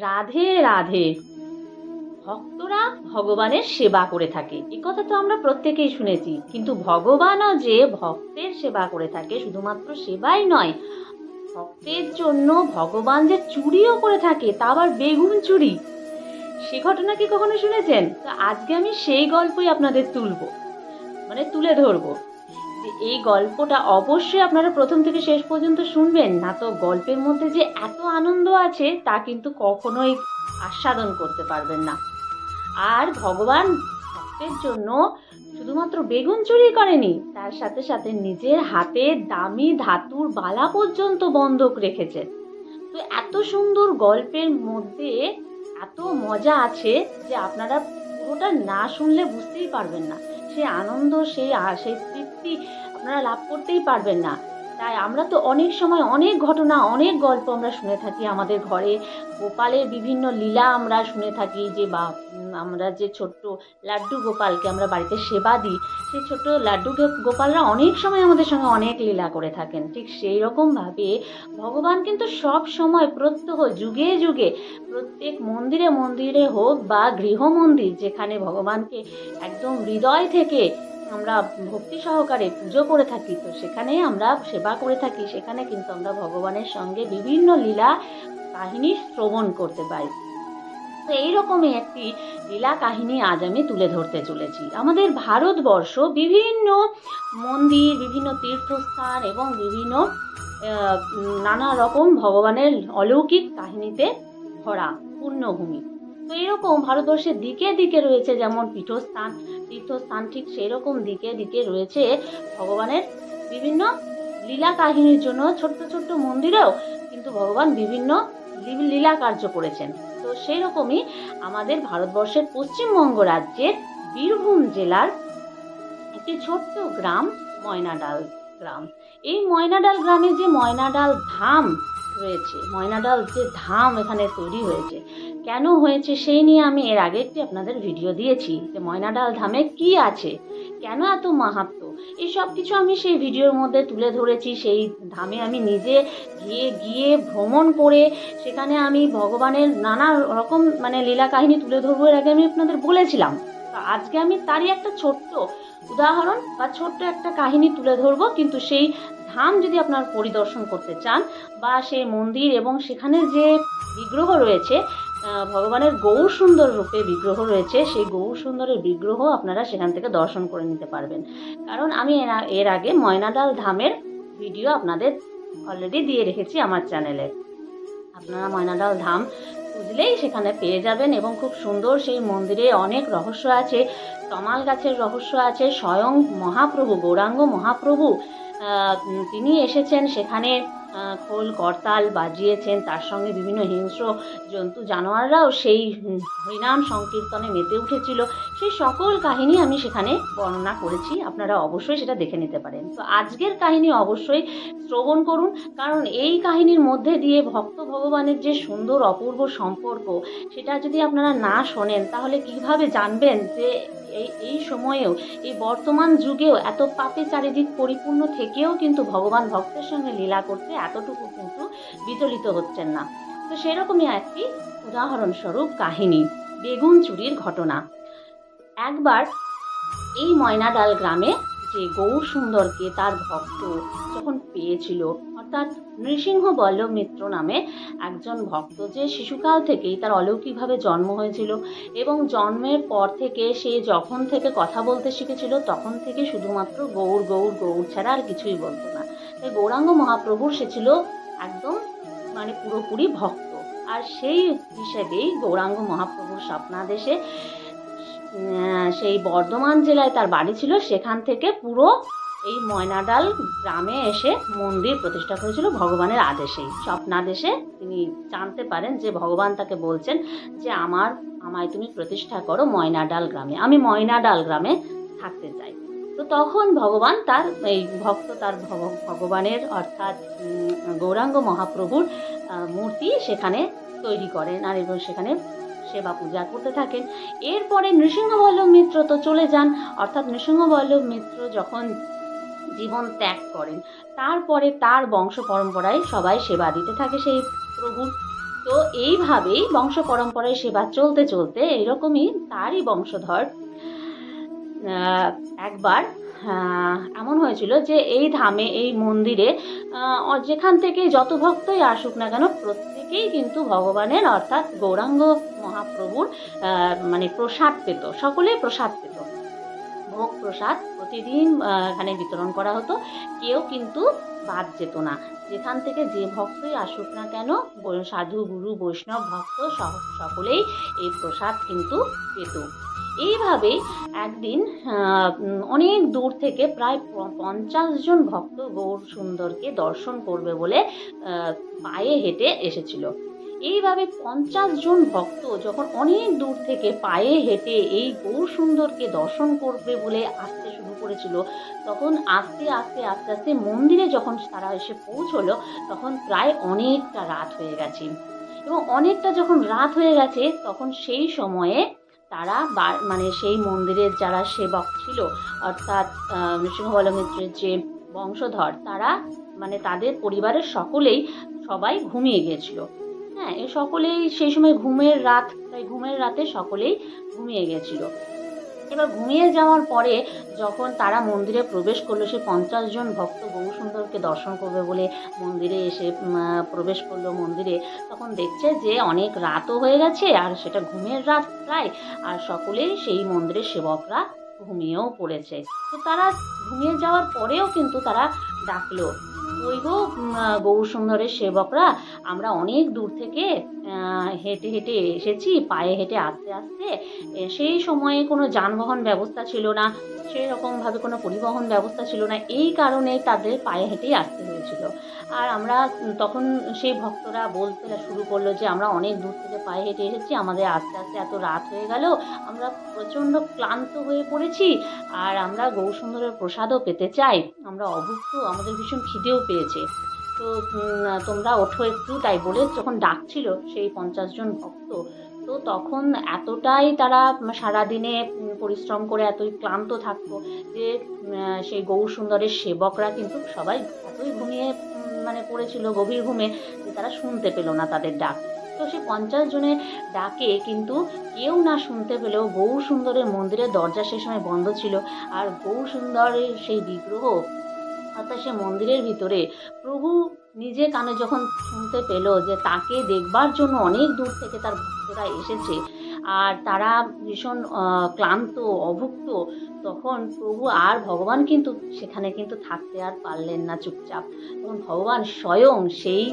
রাধে রাধে। ভক্তরা ভগবানের সেবা করে থাকে। এ কথা তো আমরা প্রত্যেকেই শুনেছি। কিন্তু ভগবানও যে ভক্তের সেবা করে থাকে, শুধুমাত্র সেবাই নয়, ভক্তের জন্য ভগবান যে চুরিও করে থাকে, তা আবার বেগুন চুরি। সে ঘটনা কি কখনো শুনেছেন? তো আজকে আমি সেই গল্পই আপনাদের তুলবো। মানে তুলে ধরবো। যে এই গল্পটা অবশ্যই আপনারা প্রথম থেকে শেষ পর্যন্ত শুনবেন, না তো গল্পের মধ্যে যে এত আনন্দ আছে তা কিন্তু কখনোই আস্বাদন করতে পারবেন না। আর ভগবান ভক্তের জন্য শুধুমাত্র বেগুন চুরি করেনি, তার সাথে সাথে নিজের হাতে দামি ধাতুর বালা পর্যন্ত বন্ধক রেখেছেন তো এত সুন্দর গল্পের মধ্যে এত মজা আছে যে আপনারা পুরোটা না শুনলে বুঝতেই পারবেন না। সেই আনন্দ সেই সেই তৃপ্তি আপনারা লাভ করতেই পারবেন না। তাই আমরা তো অনেক সময় অনেক ঘটনা, অনেক গল্প আমরা শুনে থাকি আমাদের ঘরে। গোপালের বিভিন্ন লীলা আমরা শুনে থাকি যে, বা আমরা যে ছোট্ট লাড্ডু গোপালকে আমরা বাড়িতে সেবা দিই, সেই ছোট্ট লাড্ডু গোপালরা অনেক সময় আমাদের সঙ্গে অনেক লীলা করে থাকেন। ঠিক সেই রকমভাবে ভগবান কিন্তু সব সময় প্রত্যহ যুগে যুগে, প্রত্যেক মন্দিরে মন্দিরে হোক বা গৃহ মন্দির যেখানে ভগবানকে একদম হৃদয় থেকে আমরা ভক্তি সহকারে পুজো করে থাকি, তো সেখানে আমরা সেবা করে থাকি। সেখানে কিন্তু আমরা ভগবানের সঙ্গে বিভিন্ন লীলা কাহিনী শ্রবণ করতে পারি। তো এইরকমই একটি লীলা কাহিনী আজ আমি তুলে ধরতে চলেছি। আমাদের ভারতবর্ষ বিভিন্ন মন্দির, বিভিন্ন তীর্থস্থান এবং বিভিন্ন নানা রকম ভগবানের অলৌকিক কাহিনীতে ভরা পূর্ণভূমি। তো এরকম ভারতবর্ষের দিকে দিকে রয়েছে যেমন পীঠস্থান, তীর্থস্থান ঠিক সেই রকম দিকে দিকে রয়েছে ভগবানের বিভিন্ন লীলা কাহিনীর জন্য ছোট্ট ছোট্ট মন্দিরেও কিন্তু ভগবান বিভিন্ন লীলা কার্য করেছেন। তো সেই রকমই আমাদের ভারতবর্ষের পশ্চিমবঙ্গ রাজ্যের বীরভূম জেলার একটি ছোট্ট গ্রাম, ময়নাডাল গ্রাম। এই ময়নাডাল গ্রামে যে ময়নাডাল ধাম রয়েছে, ময়নাডাল যে ধাম এখানে তৈরি হয়েছে কেন হয়েছে সেই নিয়ে আমি এর আগে একটি আপনাদের ভিডিও দিয়েছি যে ময়নাডাল ধামে কি আছে, কেন এত মাহাত্ম? এই সব কিছু আমি সেই ভিডিওর মধ্যে তুলে ধরেছি, সেই ধামে আমি নিজে গিয়ে গিয়ে ভ্রমণ করে সেখানে আমি ভগবানের নানা রকম মানে লীলা কাহিনী তুলে ধরবো এর আগে আমি আপনাদের বলেছিলাম। তো আজকে আমি তারই একটা ছোট্ট উদাহরণ বা ছোট্ট একটা কাহিনী তুলে ধরবো, কিন্তু সেই ধাম যদি আপনার পরিদর্শন করতে চান বা সেই মন্দির এবং সেখানে যে বিগ্রহ রয়েছে ভগবানের গৌর সুন্দর রূপে বিগ্রহ রয়েছে, সেই গৌর সুন্দরের বিগ্রহ আপনারা সেখান থেকে দর্শন করে নিতে পারবেন। কারণ আমি এর আগে ময়নাডাল ধামের ভিডিও আপনাদের অলরেডি দিয়ে রেখেছি আমার চ্যানেলে আপনারা ময়নাডাল ধাম খুঁজলেই সেখানে পেয়ে যাবেন এবং খুব সুন্দর সেই মন্দিরে অনেক রহস্য আছে, তমাল গাছের রহস্য আছে, স্বয়ং মহাপ্রভু, গৌরাঙ্গ মহাপ্রভু তিনি এসেছেন সেখানে খোল, করতাল বাজিয়েছেন, তার সঙ্গে বিভিন্ন হিংস্র জন্তু জানোয়াররাও সেই হরিনাম সংকীর্তনে মেতে উঠেছিল। সেই সকল কাহিনী আমি সেখানে বর্ণনা করেছি, আপনারা অবশ্যই সেটা দেখে নিতে পারেন। তো আজকের কাহিনী অবশ্যই শ্রবণ করুন, কারণ এই কাহিনীর মধ্যে দিয়ে ভক্ত ভগবানের যে সুন্দর অপূর্ব সম্পর্ক, সেটা যদি আপনারা না শোনেন, তাহলে কীভাবে জানবেন যে এই এই সময়েও, এই বর্তমান যুগেও এত পাপে চারিদিক পরিপূর্ণ থেকেও কিন্তু ভগবান ভক্তের সঙ্গে লীলা করতে এতটুকু কিন্তু বিচলিত হচ্ছেন না। তো সেরকমই একটি উদাহরণস্বরূপ কাহিনী, বেগুন চুরির ঘটনা। একবার এই ময়নাডাল গ্রামে যে গৌর সুন্দরকে তার ভক্ত যখন পেয়েছিল, অর্থাৎ নৃসিংহ বল্লভ মিত্র নামে একজন ভক্ত যে শিশুকাল থেকেই তার অলৌকিকভাবে জন্ম হয়েছিল এবং জন্মের পর থেকে সে যখন থেকে কথা বলতে শিখেছিল, তখন থেকে শুধুমাত্র গৌর গৌর গৌর ছাড়া আর কিছুই বলতো না। তাই গৌরাঙ্গ মহাপ্রভুর সে ছিল একদম মানে পুরোপুরি ভক্ত। আর সেই হিসেবেই গৌরাঙ্গ মহাপ্রভুর স্বপ্নাদেশে সেই বর্ধমান জেলায় তার বাড়ি ছিল, সেখান থেকে পুরো এই ময়নাডাল গ্রামে এসে মন্দির প্রতিষ্ঠা করেছিল ভগবানের আদেশেই স্বপ্নাদেশে তিনি জানতে পারেন যে ভগবান তাকে বলছেন যে আমার, আমায় তুমি প্রতিষ্ঠা করো ময়নাডাল গ্রামে। আমি ময়নাডাল গ্রামে থাকতে চাই। তো তখন ভগবান তার, এই ভক্ত তার ভগ- ভগবানের অর্থাৎ গৌরাঙ্গ মহাপ্রভুর মূর্তি সেখানে তৈরি করেন আর এবং সেখানে সেবা পূজা করতে থাকেন। এরপরে নৃসিংহবল্লভ মিত্র তো চলে যান। অর্থাৎ নৃসিংহবল্লভ মিত্র যখন জীবন ত্যাগ করেন, তারপরে তার বংশ পরম্পরায় সবাই সেবা দিতে থাকে সেই প্রভুর তো এইভাবেই বংশ পরম্পরায় সেবা চলতে চলতে এরকমই তারই বংশধর একবার এমন হয়েছিল যে এই ধামে, এই মন্দিরে যেখান থেকে যত ভক্তই আসুক না কেন, প্রত্যেকেই কিন্তু ভগবানের, অর্থাৎ গৌরাঙ্গ মহাপ্রভুর মানে প্রসাদ পেত। সকলেই প্রসাদ পেত। ভোগ প্রসাদ প্রতিদিন এখানে বিতরণ করা হতো। কেউ কিন্তু বাদ যেত না। যেখান থেকে যে ভক্তই আসুক না কেন সাধু, গুরু, বৈষ্ণব ভক্ত সকলেই এই প্রসাদ কিন্তু পেত। এইভাবেই একদিন অনেক দূর থেকে প্রায় পঞ্চাশ জন ভক্ত গৌর সুন্দরকে দর্শন করবে বলে পায়ে হেঁটে এসেছিল। এইভাবে পঞ্চাশ জন ভক্ত যখন অনেক দূর থেকে পায়ে হেঁটে এই গৌর সুন্দরকে দর্শন করবে বলে আসতে শুরু করেছিল, তখন আস্তে আস্তে আস্তে আস্তে মন্দিরে যখন তারা এসে পৌঁছলো, তখন প্রায় অনেকটা রাত হয়ে গেছে। এবং অনেকটা যখন রাত হয়ে গেছে, তখন সেই সময়ে তারা মানে সেই মন্দিরের যারা সেবক ছিল, অর্থাৎ নৃসিংহবলমিত্রের নৃসিংহ বলমিত্রের যে বংশধর, তারা মানে তাদের পরিবারের সকলেই সবাই ঘুমিয়ে গিয়েছিল। হ্যাঁ এ সকলেই সেই সময় ঘুমের রাত, তাই ঘুমের রাতে সকলেই ঘুমিয়ে গেছিল এবার ঘুমিয়ে যাওয়ার পরে যখন তারা মন্দিরে প্রবেশ করল, সে পঞ্চাশ জন ভক্ত বহু সুন্দরকে দর্শন করবে বলে মন্দিরে এসে প্রবেশ করল মন্দিরে, তখন দেখছে যে অনেক রাতও হয়ে গেছে আর সেটা ঘুমের রাত প্রায়। আর সকলেই সেই মন্দিরের সেবকরা ঘুমিয়েও পড়েছে। তো তারা ঘুমিয়ে যাওয়ার পরেও কিন্তু তারা ডাকলো। ওই গো গৌরসুন্দরের সেবকরা আমরা অনেক দূর থেকে হেঁটে হেঁটে এসেছি, পায়ে হেঁটে আসতে আসতে। সেই সময়ে কোনো যানবাহন ব্যবস্থা ছিল না, সেই রকমভাবে কোনো পরিবহন ব্যবস্থা ছিল না, এই কারণে তাদের পায়ে হেঁটেই আসতে হয়েছিল। আর আমরা তখন সেই ভক্তরা বলতে শুরু করল যে, আমরা অনেক দূর থেকে পায়ে হেঁটে এসেছি, আমাদের আস্তে আস্তে এত রাত হয়ে গেল, আমরা প্রচণ্ড ক্লান্ত হয়ে পড়েছি, আর আমরা গৌরসুন্দরের প্রসাদও পেতে চাই, আমরা অভুক্ত, আমাদের ভীষণ খিদেও পেয়েছে। তো তোমরা ওঠো একটু, তাই বলে যখন ডাকছিল সেই পঞ্চাশ জন ভক্ত, তো তখন এতটাই তারা সারাদিনে পরিশ্রম করে এতই ক্লান্ত থাকতো যে সেই গৌর সুন্দরের সেবকরা কিন্তু সবাই এতই ঘুমিয়ে মানে পড়েছিল গভীর ঘুমে যে তারা শুনতে পেল না তাদের ডাক। তো সেই পঞ্চাশ জনের ডাকে কিন্তু কেউ না শুনতে পেলেও গৌর সুন্দরের মন্দিরের দরজা সে সময় বন্ধ ছিল। আর গৌর সুন্দরের সেই বিগ্রহ অর্থাৎ সে মন্দিরের ভিতরে প্রভু নিজে কানে যখন শুনতে পেল যে তাকে দেখবার জন্য অনেক দূর থেকে তার ভক্তরা এসেছে আর তারা ভীষণ ক্লান্ত, অভুক্ত, তখন প্রভু আর ভগবান কিন্তু সেখানে কিন্তু থাকতে আর পারলেন না চুপচাপ। তখন ভগবান স্বয়ং সেই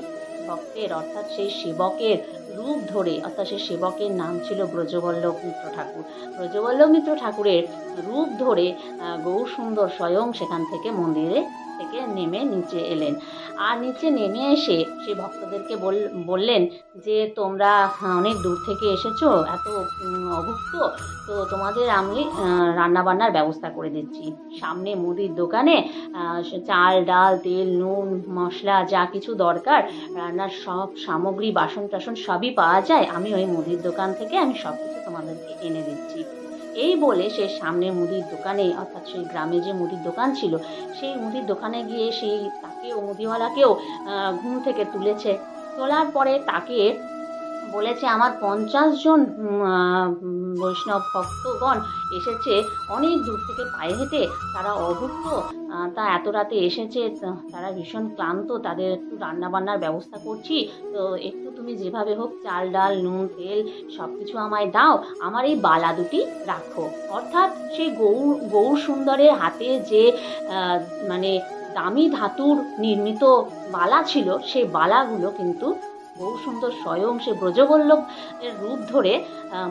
ভক্তের, অর্থাৎ সেই সেবকের রূপ ধরে, অর্থাৎ সেই সেবকের নাম ছিল ব্রজবল্লভ মিত্র ঠাকুর। ব্রজবল্লভ মিত্র ঠাকুরের রূপ ধরে গৌর সুন্দর স্বয়ং সেখান থেকে মন্দিরে থেকে নেমে নিচে এলেন। আর নিচে নেমে এসে সে ভক্তদেরকে বল- বললেন যে তোমরা হ্যাঁ, অনেক দূর থেকে এসেছ এত অভুক্ত তো তোমাদের আমি রান্না বান্নার ব্যবস্থা করে দিচ্ছি। সামনে মুদির দোকানে চাল ডাল তেল নুন মশলা যা কিছু দরকার রান্নার সব সামগ্রী বাসন টাসন সবই পাওয়া যায়। আমি ওই মুদির দোকান থেকে আমি সব কিছু তোমাদেরকে এনে দিচ্ছি। এই বলে সে সামনে মুদির দোকানে, অর্থাৎ সেই গ্রামে যে মুদির দোকান ছিল, সেই মুদির দোকানে গিয়ে সেই তাকেও মুদিওয়ালাকেও ঘুম থেকে তুলেছে। তোলার পরে তাকে বলেছে, আমার পঞ্চাশ জন বৈষ্ণব ভক্তগণ এসেছে। অনেক দূর থেকে পায়ে হেঁটে তারা অভুক্ত। তা এত রাতে এসেছে তারা ভীষণ ক্লান্ত। তাদের একটু রান্নাবান্নার ব্যবস্থা করছি। তো একটু তুমি যেভাবে হোক চাল, ডাল, নুন, তেল সব কিছু আমায় দাও। আমার এই বালা দুটি রাখো। অর্থাৎ সেই গৌর গৌর সুন্দরের হাতে যে মানে দামি ধাতুর নির্মিত বালা ছিল, সেই বালাগুলো কিন্তু বহু সুন্দর স্বয়ং সে ব্রজবল্লভ রূপ ধরে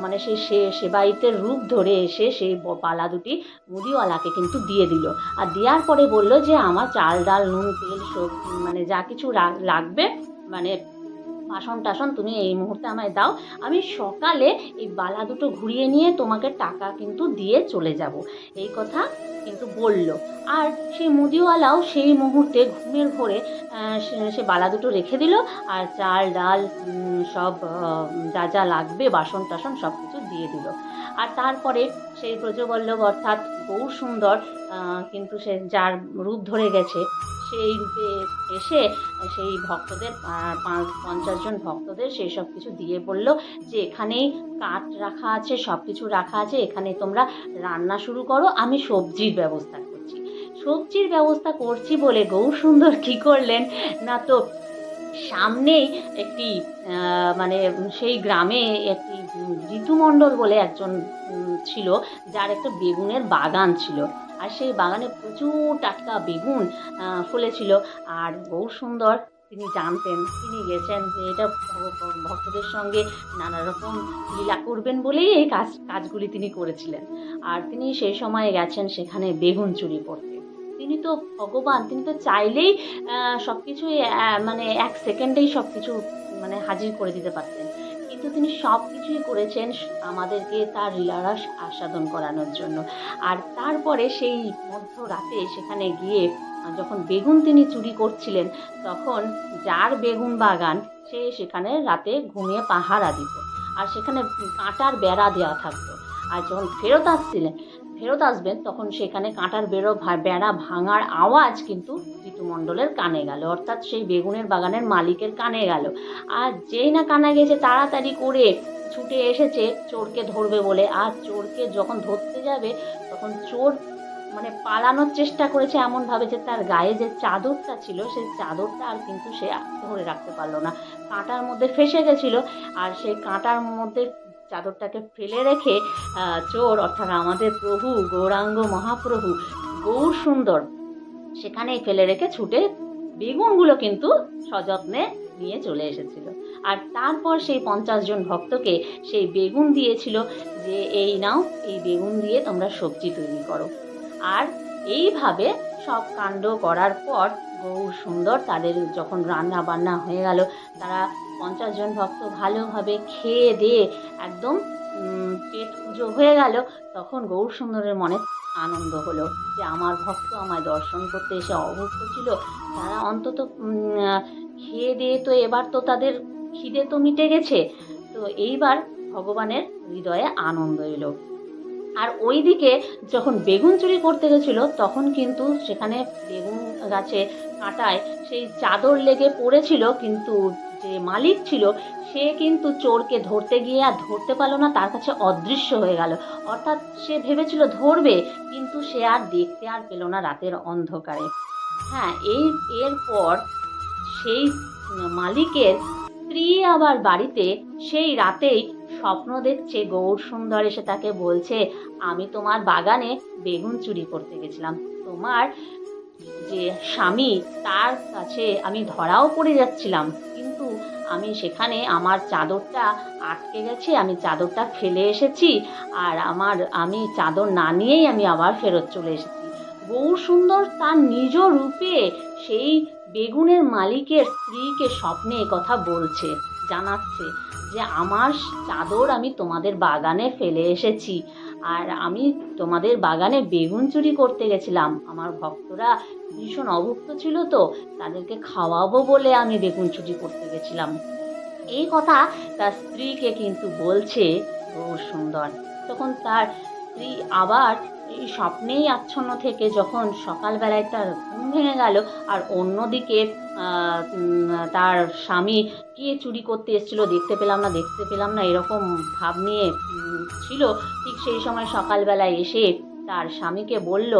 মানে সে সে সেবাইতের রূপ ধরে এসে সেই পালা দুটি মুদিওয়ালাকে কিন্তু দিয়ে দিল। আর দেওয়ার পরে বলল যে, আমার চাল, ডাল, নুন, তেল সব মানে যা কিছু লাগবে মানে বাসন টাসন তুমি এই মুহূর্তে আমায় দাও। আমি সকালে এই বালা দুটো ঘুরিয়ে নিয়ে তোমাকে টাকা কিন্তু দিয়ে চলে যাব। এই কথা কিন্তু বলল। আর সেই মুদিওয়ালাও সেই মুহূর্তে ঘুমের সে- সে বালা দুটো রেখে দিল আর চাল, ডাল সব যা যা লাগবে, বাসন টাসন সব কিছু দিয়ে দিল। আর তারপরে সেই ব্রজবল্লভ অর্থাৎ বহু সুন্দর কিন্তু সে যার রূপ ধরে গেছে সেই রূপে এসে সেই ভক্তদের পঞ্চাশ জন ভক্তদের সেই সব কিছু দিয়ে বলল যে এখানেই কাঠ রাখা আছে সব কিছু রাখা আছে, এখানে তোমরা রান্না শুরু করো, আমি সবজির ব্যবস্থা করছি। সবজির ব্যবস্থা করছি বলে গৌর সুন্দর কী করলেন? না তো সামনেই একটি মানে সেই গ্রামে একটি ঋতুমণ্ডল বলে একজন ছিল, যার একটা বেগুনের বাগান ছিল। আর সেই বাগানে প্রচুর টাটকা বেগুন ফলেছিল। আর গৌর সুন্দর, তিনি জানতেন, তিনি গেছেন যে এটা ভক্তদের সঙ্গে নানা রকম লীলা করবেন বলেই এই কাজ, কাজগুলি তিনি করেছিলেন। আর তিনি সেই সময় গেছেন সেখানে বেগুন চুরি করতে। তিনি তো ভগবান, তিনি তো চাইলেই সব কিছুই মানে এক সেকেন্ডেই সব কিছু মানে হাজির করে দিতে পারতেন। কিন্তু তিনি সব কিছুই করেছেন আমাদেরকে তার লীলারস আস্বাদন করানোর জন্য। আর তারপরে সেই মধ্যরাতে সেখানে গিয়ে যখন বেগুন তিনি চুরি করছিলেন, তখন যার বেগুন বাগান, সে সেখানে রাতে ঘুমিয়ে পাহারা দিত। আর সেখানে কাঁটার বেড়া দেওয়া থাকতো। আর যখন ফেরত আসছিলেন ফেরত আসবেন, তখন সেখানে কাঁটার বেরো বেড়া ভাঙার আওয়াজ কিন্তু ঋতুমণ্ডলের কানে গেল। অর্থাৎ সেই বেগুনের বাগানের মালিকের কানে গেল। আর যেই না কানে গেছে, তাড়াতাড়ি করে ছুটে এসেছে, চোরকে ধরবে বলে। আর চোরকে যখন ধরতে যাবে, তখন চোর মানে পালানোর চেষ্টা করেছে এমনভাবে যে তার গায়ে যে চাদরটা ছিল, সেই চাদরটা আর কিন্তু সে ধরে রাখতে পারল না। কাঁটার মধ্যে ফেসে গেছিল। আর সেই কাঁটার মধ্যে চাদরটাকে ফেলে রেখে চোর, অর্থাৎ আমাদের প্রভু, গৌরাঙ্গ মহাপ্রভু গৌর সুন্দর। সেখানেই ফেলে রেখে ছুটে বেগুনগুলো কিন্তু সযত্নে নিয়ে চলে এসেছিল। আর তারপর সেই পঞ্চাশ জন ভক্তকে সেই বেগুন দিয়েছিল যে, এই নাও, এই বেগুন দিয়ে তোমরা সবজি তৈরি করো। আর এইভাবে সব কাণ্ড করার পর গৌর সুন্দর তাদের যখন রান্না বান্না হয়ে গেল, তারা পঞ্চাশ জন ভক্ত ভালোভাবে খেয়ে দিয়ে একদম পেট পুজো হয়ে গেল। তখন গৌর সুন্দরের মনে আনন্দ হলো যে আমার ভক্ত আমায় দর্শন করতে এসে অভুক্ত ছিল। তারা অন্তত খেয়ে দিয়ে তো এবার তো তাদের খিদে তো মিটে গেছে। তো এইবার ভগবানের হৃদয়ে আনন্দ এলো। আর ওইদিকে যখন বেগুন চুরি করতে গেছিল, তখন কিন্তু সেখানে বেগুন গাছে কাঁটায় সেই চাদর লেগে পড়েছিল, কিন্তু যে মালিক ছিল, সে কিন্তু চোরকে ধরতে গিয়ে আর ধরতে পারল না, তার কাছে অদৃশ্য হয়ে গেল। অর্থাৎ সে ভেবেছিল ধরবে, কিন্তু সে আর দেখতে আর পেল না রাতের অন্ধকারে। হ্যাঁ এই, এরপর সেই মালিকের স্ত্রী আবার বাড়িতে, সেই রাতেই স্বপ্ন দেখছে, গৌর সুন্দর এসে তাকে বলছে, আমি তোমার বাগানে বেগুন চুরি করতে গেছিলাম। তোমার যে স্বামী, তার কাছে আমি ধরাও পড়ে যাচ্ছিলাম। কিন্তু আমি সেখানে আমার চাদরটা আটকে গেছে, আমি চাদরটা ফেলে এসেছি আর আমার, আমি চাদর না নিয়েই আমি আবার ফেরত চলে এসেছি। গৌর সুন্দর তার নিজ রূপে সেই বেগুনের মালিকের স্ত্রীকে স্বপ্নে কথা বলছে, জানাচ্ছে। যে আমার চাদর আমি তোমাদের বাগানে ফেলে এসেছি। আর আমি তোমাদের বাগানে বেগুন চুরি করতে গেছিলাম। আমার ভক্তরা ভীষণ অভুক্ত ছিল তো, তাদেরকে খাওয়াবো বলে আমি বেগুন চুরি করতে গেছিলাম। এই কথা তার স্ত্রীকে কিন্তু বলছে গৌর সুন্দর তখন তার স্ত্রী আবার এই স্বপ্নেই আচ্ছন্ন থেকে যখন সকালবেলায় তার ঘুম ভেঙে গেল আর অন্যদিকে তার স্বামী কে চুরি করতে এসেছিল দেখতে পেলাম না, দেখতে পেলাম না, এরকম ভাব নিয়ে ছিল। ঠিক সেই সময় সকালবেলায় এসে তার স্বামীকে বলল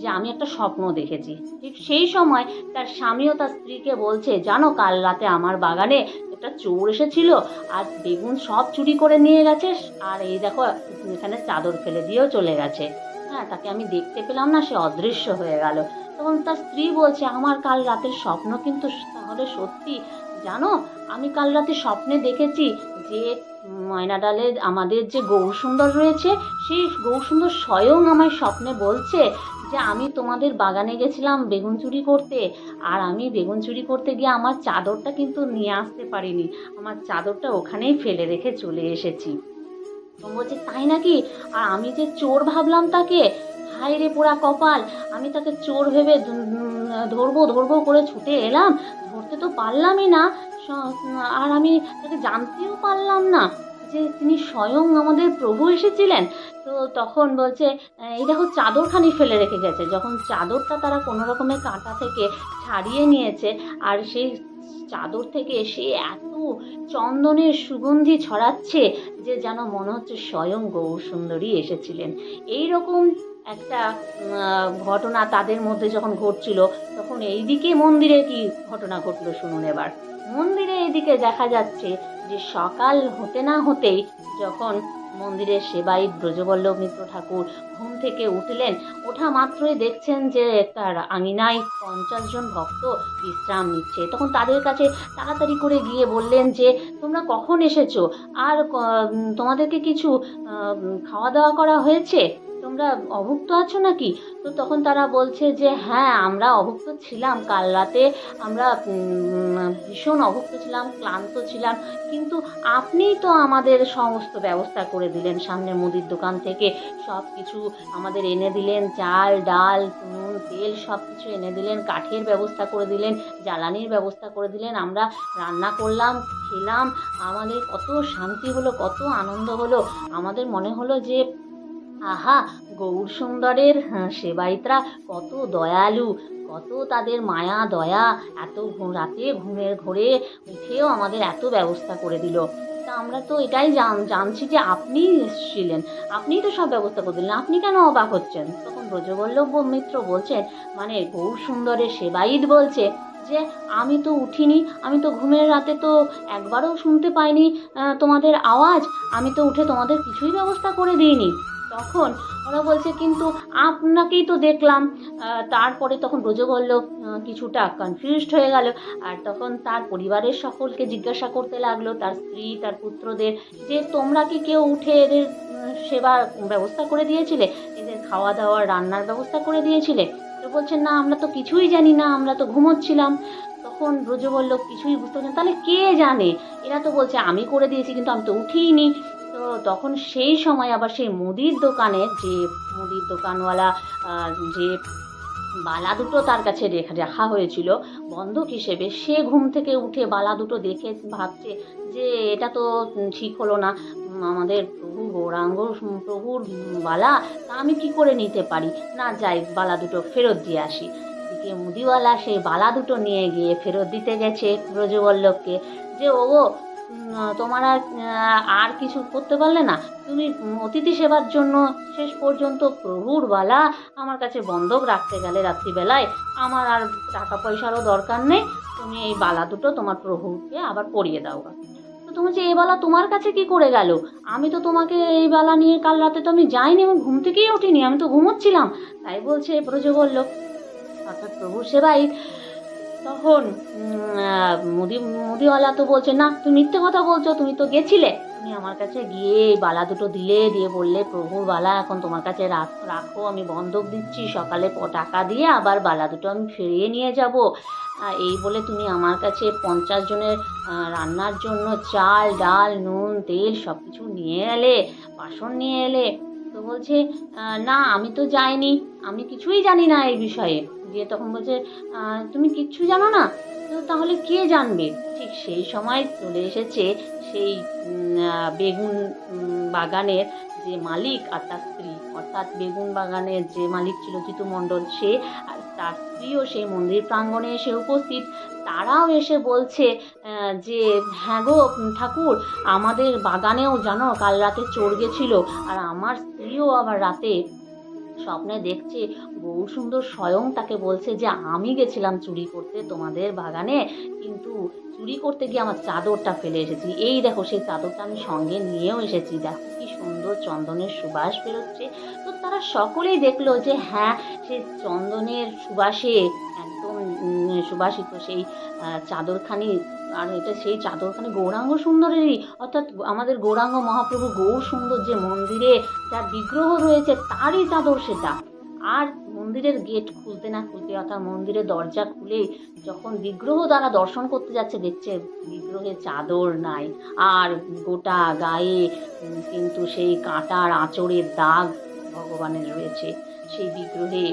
যে, আমি একটা স্বপ্ন দেখেছি। ঠিক সেই সময় তার স্বামীও তার স্ত্রীকে বলছে, জানো, কাল রাতে আমার বাগানে একটা চোর এসেছিল, আর বেগুন সব চুরি করে নিয়ে গেছে, আর এই দেখো, এখানে চাদর ফেলে দিয়েও চলে গেছে। হ্যাঁ তাকে আমি দেখতে পেলাম না, সে অদৃশ্য হয়ে গেল। তখন তার স্ত্রী বলছে, আমার কাল রাতের স্বপ্ন কিন্তু তাহলে সত্যি। জানো, আমি কাল রাতে স্বপ্নে দেখেছি যে ময়নাডালে আমাদের যে গৌরসুন্দর রয়েছে, সেই গৌরসুন্দর স্বয়ং আমার স্বপ্নে বলছে যে, আমি তোমাদের বাগানে গেছিলাম বেগুন চুরি করতে, আর আমি বেগুন চুরি করতে গিয়ে আমার চাদরটা কিন্তু নিয়ে আসতে পারিনি। আমার চাদরটা ওখানেই ফেলে রেখে চলে এসেছি। তো বলছে, তাই নাকি? আর আমি যে চোর ভাবলাম তাকে, হায় রে পোড়া কপাল, আমি তাকে চোর ভেবে ধরবো ধরবো করে ছুটে এলাম। ধরতে তো পারলামই না আর আমি তাকে জানতেও পারলাম না। যে তিনি স্বয়ং আমাদের প্রভু এসেছিলেন, তো তখন বলছে, এই দেখো চাদরখানি ফেলে রেখে গেছে। যখন চাদরটা তারা কোনো রকমের কাঁটা থেকে ছাড়িয়ে নিয়েছে, আর সেই চাদর থেকে সে এত চন্দনের সুগন্ধি ছড়াচ্ছে যে যেন মনে হচ্ছে স্বয়ং গৌর সুন্দরী এসেছিলেন। এই রকম একটা ঘটনা তাদের মধ্যে যখন ঘটছিল, তখন এইদিকে মন্দিরে কি ঘটনা ঘটলো শুনুন এবার। মন্দিরে এদিকে দেখা যাচ্ছে যে সকাল হতে না হতেই যখন মন্দিরের সেবায়িত ব্রজবল্লভ মিত্র ঠাকুর ঘুম থেকে উঠলেন, ওঠা মাত্রই দেখছেন যে তার আঙিনায় পঞ্চাশ জন ভক্ত বিশ্রাম নিচ্ছে। তখন তাদের কাছে তাড়াতাড়ি করে গিয়ে বললেন যে, তোমরা কখন এসেছ? আর তোমাদেরকে কিছু খাওয়া দাওয়া করা হয়েছে? তোমরা অভুক্ত আছো নাকি? তো তখন তারা বলছে যে হ্যাঁ আমরা অভুক্ত ছিলাম। কাল রাতে আমরা ভীষণ অভুক্ত ছিলাম, ক্লান্ত ছিলাম। কিন্তু আপনিই তো আমাদের সমস্ত ব্যবস্থা করে দিলেন সামনে মুদির দোকান থেকে। সব কিছু আমাদের এনে দিলেন, চাল, ডাল, নুন, তেল সব কিছু এনে দিলেন, কাঠের ব্যবস্থা করে দিলেন, জ্বালানির ব্যবস্থা করে দিলেন। আমরা রান্না করলাম, খেলাম। আমাদের কত শান্তি হলো, কত আনন্দ হলো। আমাদের মনে হলো যে আহা গৌর সুন্দরের হ্যাঁ, সেবায়িতরা কত দয়ালু কত তাদের মায়া দয়া। এত রাতে ঘুমের ঘোরে উঠেও আমাদের এত ব্যবস্থা করে দিল। তা আমরা তো এটাই জান জানছি যে আপনিই এসেছিলেন। আপনিই তো সব ব্যবস্থা করে দিলেন। আপনি কেন অবাক হচ্ছেন? তখন ব্রজবল্লভ মিত্র বলছেন মানে গৌর সুন্দরের সেবায়িত বলছে যে আমি তো উঠিনি আমি তো ঘুমের রাতে তো একবারও শুনতে পাইনি তোমাদের আওয়াজ। আমি তো উঠে তোমাদের কিছুই ব্যবস্থা করে দিইনি। তখন ওরা বলছে কিন্তু আপনাকেই তো দেখলাম। তারপরে তখন ব্রজবল্লভ আহ, কিছুটা কনফিউজড হয়ে গেল। আর তখন তার পরিবারের সকলকে জিজ্ঞাসা করতে লাগল তার স্ত্রী তার পুত্রদের যে তোমরা কি কেউ উঠে এদের সেবার ব্যবস্থা করে দিয়েছিলে? এদের খাওয়া দাওয়া রান্নার ব্যবস্থা করে দিয়েছিলে? তো বলছেন না আমরা তো কিছুই জানি না আমরা তো ঘুমোচ্ছিলাম। তখন রোজ বলল কিছুই বুঝতে পারছেন তাহলে কে জানে? এরা তো বলছে আমি করে দিয়েছি কিন্তু আমি তো উঠিনি তো তখন সেই সময় আবার সেই মুদির দোকানে যে মুদির দোকানওয়ালা যে বালা দুটো তার কাছে রেখা হয়েছিল, বন্ধক হিসেবে, সে ঘুম থেকে উঠে বালা দুটো দেখে ভাবছে যে এটা তো ঠিক হলো না। আমাদের প্রভু গৌরাঙ্গ প্রভুর বালা, তা আমি কি করে নিতে পারি? না যাই, বালা দুটো ফেরত দিয়ে আসি। এদিকে মুদিওয়ালা সেই বালা দুটো নিয়ে গিয়ে ফেরত দিতে গেছে ব্রজবল্লভকে। যে ও তোমার আর আর কিছু করতে পারলে না? তুমি অতিথি সেবার জন্য শেষ পর্যন্ত প্রভুর বালা আমার কাছে বন্ধক রাখতে গেলে রাত্রিবেলায়। আমার আর টাকা পয়সারও দরকার নেই। তুমি এই বালা দুটো তোমার প্রভুকে আবার পরিয়ে দাও। তো তুমি যে এই বালা তোমার কাছে কি করে গেল? আমি তো তোমাকে এই বালা নিয়ে কাল রাতে তো আমি যাইনি, আমি ঘুম থেকেই উঠিনি, আমি তো ঘুমোচ্ছিলাম। তাই বলছে ব্রজ বলল অর্থাৎ প্রভুর সেবাই তখন মুদি, মুদিওয়ালা তো বলছে, না, তুমি মিথ্যে কথা বলছো, তুমি তো গেছিলে। তুমি আমার কাছে গিয়ে বালা দুটো দিলে, দিয়ে বললে প্রভুর বালা, এখন তোমার কাছে রাখ- আমি বন্ধক দিচ্ছি, সকালে টাকা দিয়ে আবার বালা দুটো আমি ফিরিয়ে নিয়ে যাব। এই বলে তুমি আমার কাছে পঞ্চাশ জনের রান্নার জন্য চাল, ডাল, নুন, তেল সব কিছু নিয়ে এলে, বাসন নিয়ে এলে। তো বলছে না, আমি তো যাইনি। আমি কিছুই জানি না এই বিষয়ে। দিয়ে তখন বলছে তুমি কিচ্ছু জানো না? তো তাহলে কে জানবে? ঠিক সেই সময় চলে এসেছে সেই বেগুন বাগানের যে মালিক আর তার স্ত্রী। অর্থাৎ বেগুন বাগানের যে মালিক ছিল জিতু মণ্ডল, সে আর তার স্ত্রীও সেই মন্দির প্রাঙ্গণে এসে উপস্থিত। তারাও এসে বলছে যে হ্যাঁ গো, ঠাকুর, আমাদের বাগানেও জানো, কাল রাতে চোর গেছিল। আর আমার স্ত্রীও আবার রাতে স্বপ্নে দেখছে গৌর সুন্দর স্বয়ং তাকে বলছে যে, আমি গেছিলাম চুরি করতে তোমাদের বাগানে, কিন্তু চুরি করতে গিয়ে আমার চাদরটা ফেলে এসেছি। এই দেখো, সেই চাদরটা আমি সঙ্গে নিয়েও এসেছি। দেখো কি সুন্দর চন্দনের সুবাস বেরোচ্ছে। তো তারা সকলেই দেখল যে হ্যাঁ সে চন্দনের সুবাসে সুবাসিত, সেই চাদরখানি, আর এটা সেই চাদরখানি গৌরাঙ্গ সুন্দরেরই। অর্থাৎ আমাদের গৌরাঙ্গ মহাপ্রভু গৌর সুন্দর যে মন্দিরে যার বিগ্রহ রয়েছে, তারই চাদর সেটা। আর মন্দিরের গেট খুলতে না খুলতে, অর্থাৎ মন্দিরের দরজা খুলে যখন বিগ্রহ দ্বারা দর্শন করতে যাচ্ছে, দেখছে বিগ্রহে চাদর নাই। আর গোটা গায়ে কিন্তু সেই কাঁটার আঁচড়ের দাগ ভগবানের রয়েছে। সেই বিগ্রহে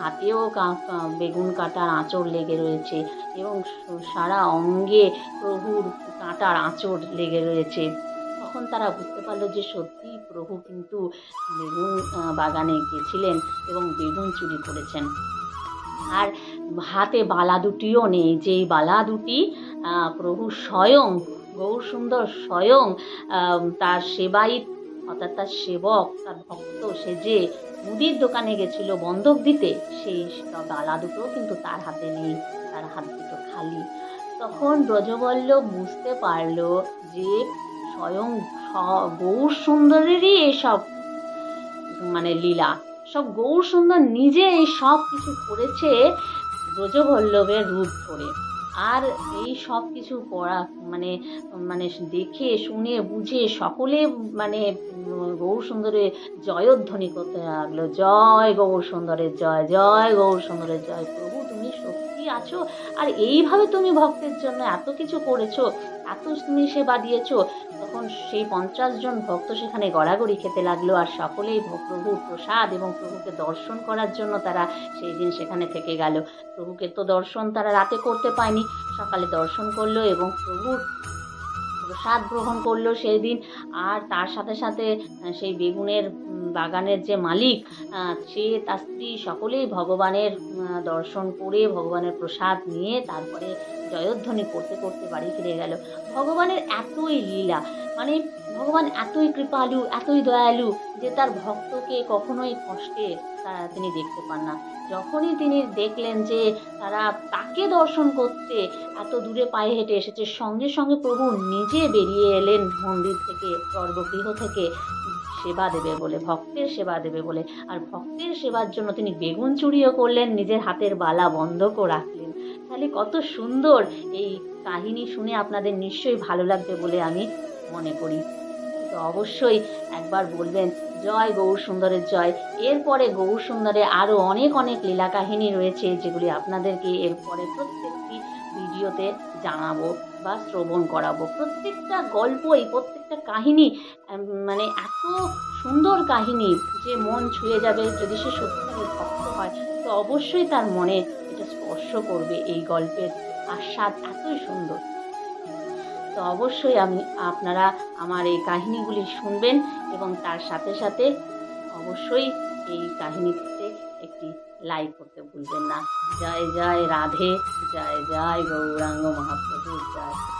হাতেও বেগুন কাটার আঁচড় লেগে রয়েছে এবং সারা অঙ্গে প্রভুর কাঁটার আঁচড় লেগে রয়েছে। তখন তারা বুঝতে পারল যে সত্যিই প্রভু কিন্তু বেগুন বাগানে গেছিলেন এবং বেগুন চুরি করেছেন। আর হাতে বালা দুটিও নেই, যেই বালা দুটি প্রভু স্বয়ং গৌর সুন্দর স্বয়ং তার সেবাই অর্থাৎ তার সেবক, তার ভক্ত সেজে মুদির দোকানে গেছিল বন্ধক দিতে সেই বালা দুটো কিন্তু তার হাতে নেই, তার হাত দুটো খালি। তখন ব্রজবল্লভ বুঝতে পারল যে স্বয়ং স- গৌর সুন্দরেরই এসব মানে লীলা। সব গৌর সুন্দর নিজে এই সব কিছু করেছে ব্রজবল্লভের রূপ ধরে। আর এই সব কিছু করা মানে মানে দেখে, শুনে, বুঝে সকলে মানে গৌর সুন্দরের জয়ধ্বনি করতে লাগল। জয় গৌর সুন্দরের জয় জয় গৌর সুন্দরের জয়। প্রভু, তুমি সত্যি আছো। আর এইভাবে তুমি ভক্তের জন্য এত কিছু করেছ এত সেবা দিয়েছ তখন সেই পঞ্চাশ জন ভক্ত সেখানে গড়াগড়ি খেতে লাগল আর সকলেই প্রভুর প্রসাদ এবং প্রভুকে দর্শন করার জন্য তারা সেই দিন সেখানে থেকে গেল। প্রভুকে তো দর্শন তারা রাতে করতে পায়নি। সকালে দর্শন করল এবং প্রভুর প্রসাদ গ্রহণ করল সেই দিন। আর তার সাথে সাথে সেই বেগুনের বাগানের যে মালিক সে তার স্ত্রী সকলেই ভগবানের দর্শন করে ভগবানের প্রসাদ নিয়ে তারপরে জয়ধ্বনি করতে করতে বাড়ি ফিরে গেল। ভগবানের এতই লীলা মানে ভগবান এতই কৃপালু, এতই দয়ালু যে তার ভক্তকে কখনোই কষ্টে তিনি দেখতে পান না। যখনই তিনি দেখলেন যে তারা তাকে দর্শন করতে এত দূরে পায়ে হেঁটে এসেছে, সঙ্গে সঙ্গে প্রভু নিজে বেরিয়ে এলেন মন্দির থেকে, গর্ভগৃহ থেকে। সেবা দেবে বলে, ভক্তের সেবা দেবে বলে। আর ভক্তের সেবার জন্য তিনি বেগুন চুরিও করলেন, নিজের হাতের বালা বন্ধকও রাখলেন। তাহলে কত সুন্দর এই কাহিনী শুনে আপনাদের নিশ্চয়ই ভালো লাগবে বলে আমি মনে করি। তো অবশ্যই একবার বলবেন, জয় গৌর সুন্দরের জয়। এরপরে গৌর সুন্দরে আরও অনেক অনেক লীলা কাহিনী রয়েছে, যেগুলি আপনাদেরকে এরপরে প্রত্যেকটি ভিডিওতে জানাব বা শ্রবণ করাবো। প্রত্যেকটা গল্পই, প্রত্যেকটা কাহিনী মানে এত সুন্দর কাহিনী যে মন ছুঁয়ে যাবে যদি সে সত্যিকারের ভক্ত হয়, তো অবশ্যই তার মনে এটা স্পর্শ করবে এই গল্পের আস্বাদ এতই সুন্দর। তো অবশ্যই আমি আপনারা আমার এই কাহিনিগুলি শুনবেন এবং তার সাথে সাথে অবশ্যই এই কাহিনীতে একটি লাইক করতে ভুলবেন না। জয় জয় রাধে, জয় জয় গৌরাঙ্গ মহাপ্রভু, জয়।